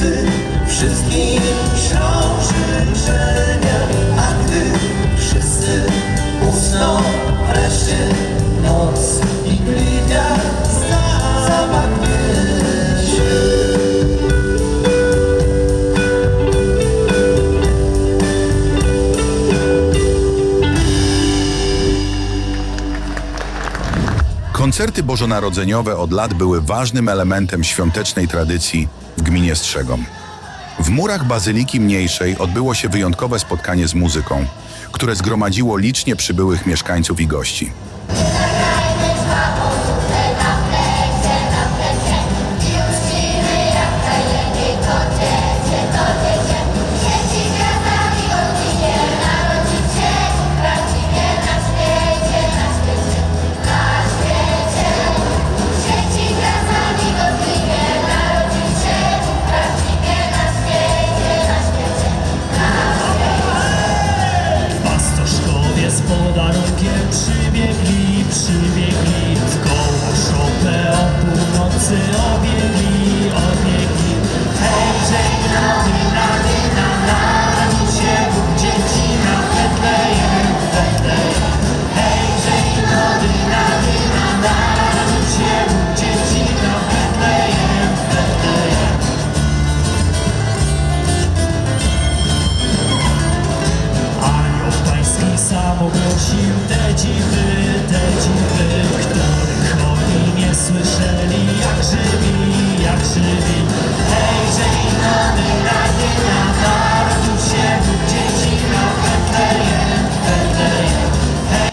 serce wszystkim książę żenia, a gdy wszyscy usną wreszcie noc i gliwia zabaknie się. Koncerty bożonarodzeniowe od lat były ważnym elementem świątecznej tradycji w gminie Strzegom. W murach Bazyliki Mniejszej odbyło się wyjątkowe spotkanie z muzyką, które zgromadziło licznie przybyłych mieszkańców i gości.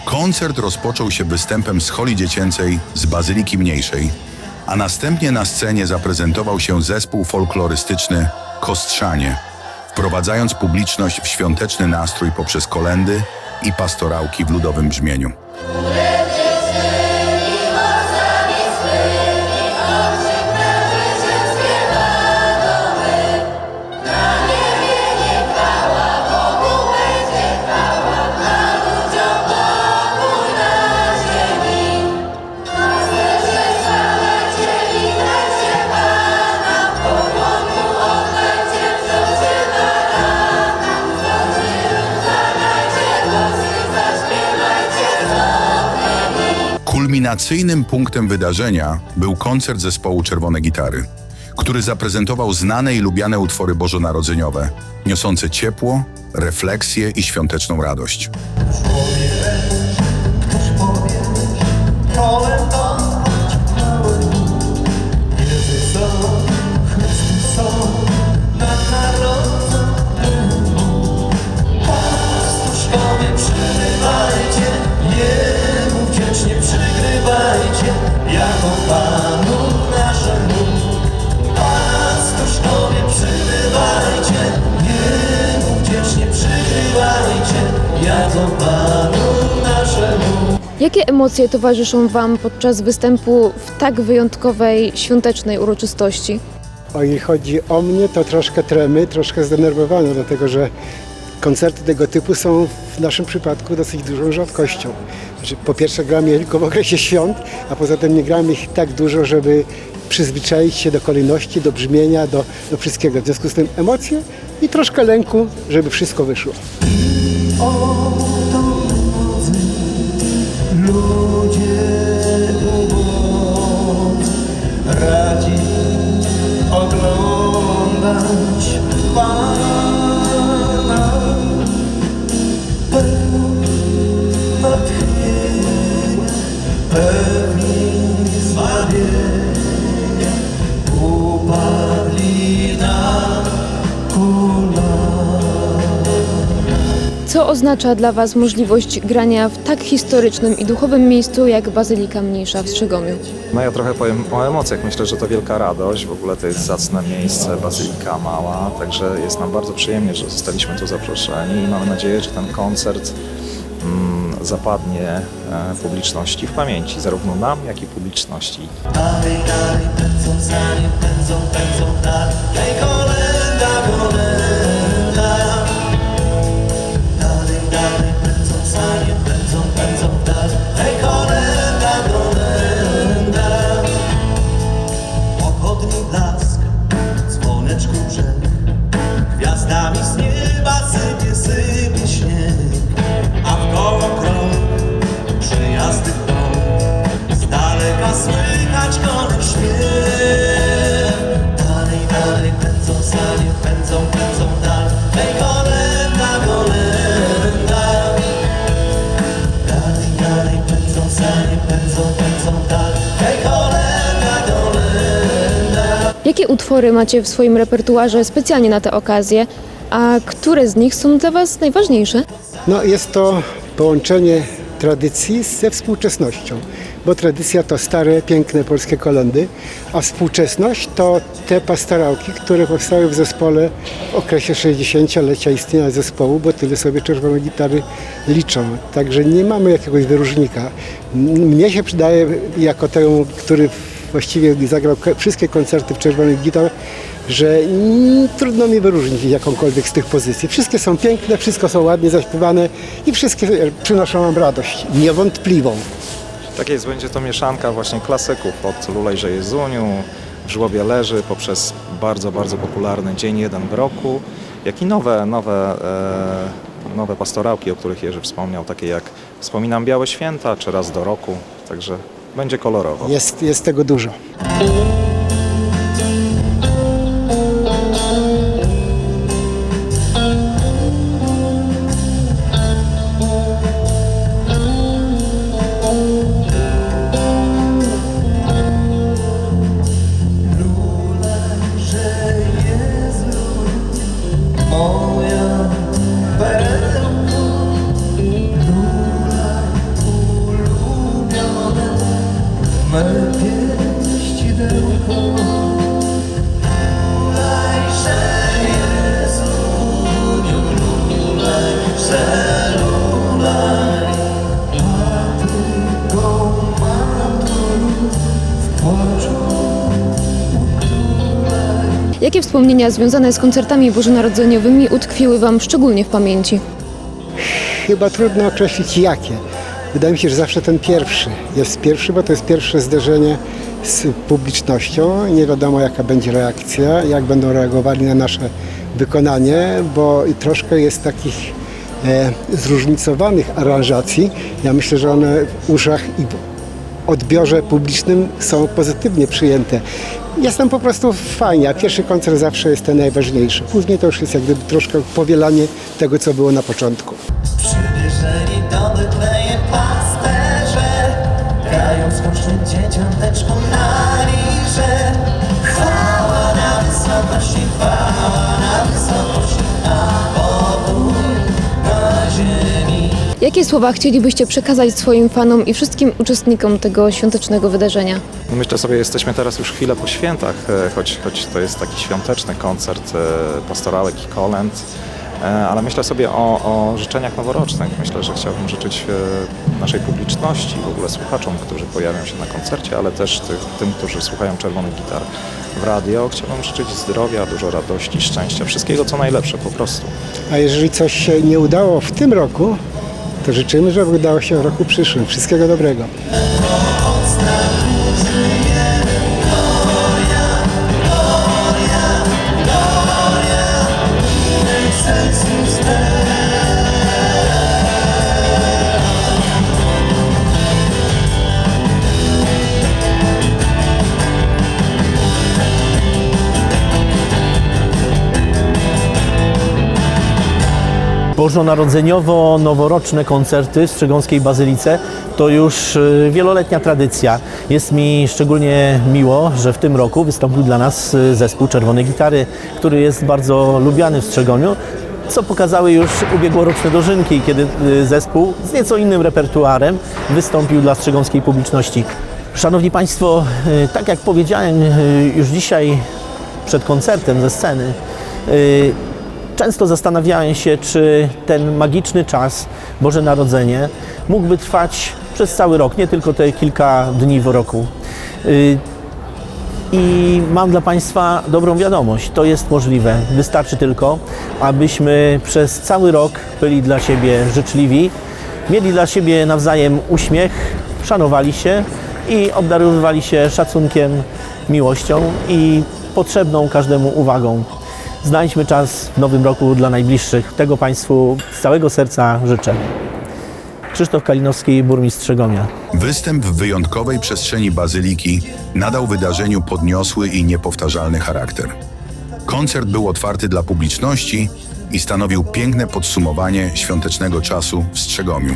Koncert rozpoczął się występem z holi dziecięcej z Bazyliki Mniejszej, a następnie na scenie zaprezentował się zespół folklorystyczny Kostrzanie, wprowadzając publiczność w świąteczny nastrój poprzez kolendy i pastorałki w ludowym brzmieniu. Kulminacyjnym punktem wydarzenia był koncert zespołu Czerwone Gitary, który zaprezentował znane i lubiane utwory bożonarodzeniowe, niosące ciepło, refleksję i świąteczną radość. Jakie emocje towarzyszą Wam podczas występu w tak wyjątkowej, świątecznej uroczystości? O jeśli chodzi o mnie, to troszkę tremy, troszkę zdenerwowane, dlatego że koncerty tego typu są w naszym przypadku dosyć dużą rzadkością. Znaczy, po pierwsze gramy je tylko w okresie świąt, a poza tym nie gramy ich tak dużo, żeby przyzwyczaić się do kolejności, do brzmienia, do, do wszystkiego. W związku z tym emocje i troszkę lęku, żeby wszystko wyszło. love oznacza dla Was możliwość grania w tak historycznym i duchowym miejscu jak Bazylika Mniejsza w Strzegomiu? No ja trochę powiem o emocjach. Myślę, że to wielka radość. W ogóle to jest zacne miejsce, bazylika mała, także jest nam bardzo przyjemnie, że zostaliśmy tu zaproszeni i mamy nadzieję, że ten koncert mm, zapadnie e, publiczności w pamięci, zarówno nam, jak i publiczności. Dalej, dalej, pędzą za nim, pędzą, pędzą dalej. Hej, kolenda, kolenda. Utwory macie w swoim repertuarze specjalnie na tę okazję, a które z nich są dla Was najważniejsze? No, jest to połączenie tradycji ze współczesnością, bo tradycja to stare, piękne polskie kolendy, a współczesność to te pastorałki, które powstały w zespole w okresie 60-lecia istnienia zespołu, bo tyle sobie czerwone gitary liczą. Także nie mamy jakiegoś wyróżnika. Mnie się przydaje jako temu, który właściwie zagrał wszystkie koncerty w czerwonych gitar, że mm, trudno mi wyróżnić jakąkolwiek z tych pozycji. Wszystkie są piękne, wszystko są ładnie zaśpiewane i wszystkie e, przynoszą nam radość, niewątpliwą. Tak jest, będzie to mieszanka właśnie klasyków od Lulejże Jezuniu, w żłobie leży poprzez bardzo, bardzo popularny Dzień Jeden w Roku, jak i nowe, nowe, e, nowe pastorałki, o których Jerzy wspomniał, takie jak Wspominam Białe Święta czy Raz do Roku, także będzie kolorowo. Jest, jest tego dużo. Jakie wspomnienia związane z koncertami bożonarodzeniowymi utkwiły Wam szczególnie w pamięci? Chyba trudno określić jakie. Wydaje mi się, że zawsze ten pierwszy jest pierwszy, bo to jest pierwsze zderzenie z publicznością. Nie wiadomo jaka będzie reakcja, jak będą reagowali na nasze wykonanie, bo troszkę jest takich zróżnicowanych aranżacji. Ja myślę, że one w uszach i odbiorze publicznym są pozytywnie przyjęte. Jest tam po prostu fajnie, a pierwszy koncert zawsze jest ten najważniejszy. Później to już jest jak gdyby troszkę powielanie tego, co było na początku. Przybierzeli do Betlejem pasterze, grają skocznym dzieciąteczku na lirze. Chwała na wysokości, chwała Jakie słowa chcielibyście przekazać swoim fanom i wszystkim uczestnikom tego świątecznego wydarzenia? Myślę sobie, jesteśmy teraz już chwilę po świętach, e, choć, choć to jest taki świąteczny koncert e, pastorałek i kolęd, e, ale myślę sobie o, o życzeniach noworocznych. Myślę, że chciałbym życzyć naszej publiczności, w ogóle słuchaczom, którzy pojawią się na koncercie, ale też tych, tym, którzy słuchają czerwonych gitar w radio. Chciałbym życzyć zdrowia, dużo radości, szczęścia, wszystkiego co najlepsze po prostu. A jeżeli coś się nie udało w tym roku, to życzymy, żeby udało się w roku przyszłym. Wszystkiego dobrego. Bożonarodzeniowo-noworoczne koncerty w Strzegąskiej Bazylice to już y, wieloletnia tradycja. Jest mi szczególnie miło, że w tym roku wystąpił dla nas y, zespół Czerwone Gitary, który jest bardzo lubiany w Strzegoniu, co pokazały już ubiegłoroczne dożynki, kiedy y, zespół z nieco innym repertuarem wystąpił dla strzegąskiej publiczności. Szanowni Państwo, tak jak powiedziałem już dzisiaj przed koncertem ze sceny, Często zastanawiałem się, czy ten magiczny czas, Boże Narodzenie, mógłby trwać przez cały rok, nie tylko te kilka dni w roku. Y, I mam dla Państwa dobrą wiadomość, to jest możliwe. Wystarczy tylko, abyśmy przez cały rok byli dla siebie życzliwi, mieli dla siebie nawzajem uśmiech, szanowali się i obdarowywali się szacunkiem, miłością i potrzebną każdemu uwagą. Znajdźmy czas w nowym roku dla najbliższych. Tego Państwu z całego serca życzę. Krzysztof Kalinowski, burmistrz Strzegomia. Występ w wyjątkowej przestrzeni bazyliki nadał wydarzeniu podniosły i niepowtarzalny charakter. Koncert był otwarty dla publiczności i stanowił piękne podsumowanie świątecznego czasu w Strzegomiu.